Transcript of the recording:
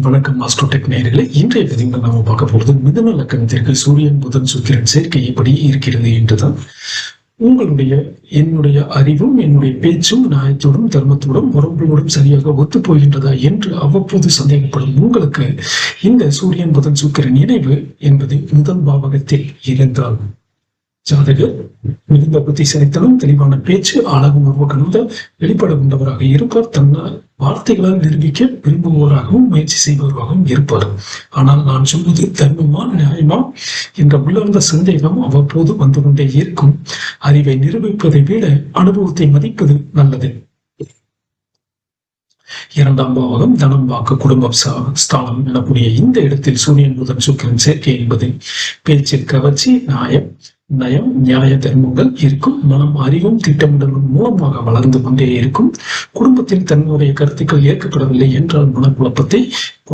வணக்கம் மாஸ்டோடெக் நேரில் இன்றைய பதிவில் நாம பார்க்க போகிறது மிதன லக்கணத்திற்கு சூரியன் புதன் சுக்கிரன் சேர்க்கை எப்படி இருக்கிறது என்றுதான். உங்களுடைய என்னுடைய அறிவும் என்னுடைய பேச்சும் நியாயத்தோடும் தர்மத்தோடும் உறவுகளோடும் சரியாக ஒத்து போகின்றதா என்று அவ்வப்போது சந்தேகப்படும் உங்களுக்கு இந்த சூரியன் புதன் சுக்கிரன் இணைவு என்பது முதல் பாவகத்தில் இருந்தால் ஜாதகர் மிகுந்த புத்திசாலித்தனம் தெளிவான பேச்சு அழகும் உருவ கலந்த வெளிப்பட கொண்டவராக இருப்பார். தன்னால் வார்த்தைகளால் நிரூபிக்க விரும்புவோராகவும் முயற்சி செய்பவராகவும் இருப்பார். ஆனால் நான் சொல்வது தர்மமா நியாயமா? என்ற உள்ளார்ந்த சந்தேகம் அவ்வப்போது வந்து கொண்டே இருக்கும். அறிவை நிரூபிப்பதை விட அனுபவத்தை மதிப்பது நல்லது. இரண்டாம் பாவகம் தனம் வாக்கு குடும்பம் ஸ்தானம் எனக்கூடிய இந்த இடத்தில் சூரியன் புதன் சுக்கிரன் சேர்க்கை என்பது பேச்சில் கவர்ச்சி நியாயம். நயம் நியாய தர்மங்கள் இருக்கும். மனம் அறிவும் திட்டமிடலும் மூலமாக வளர்ந்து கொண்டே இருக்கும். குடும்பத்தில் தன்னுடைய கருத்துக்கள் ஏற்கப்படவில்லை என்றால் மனக்குழப்பத்தை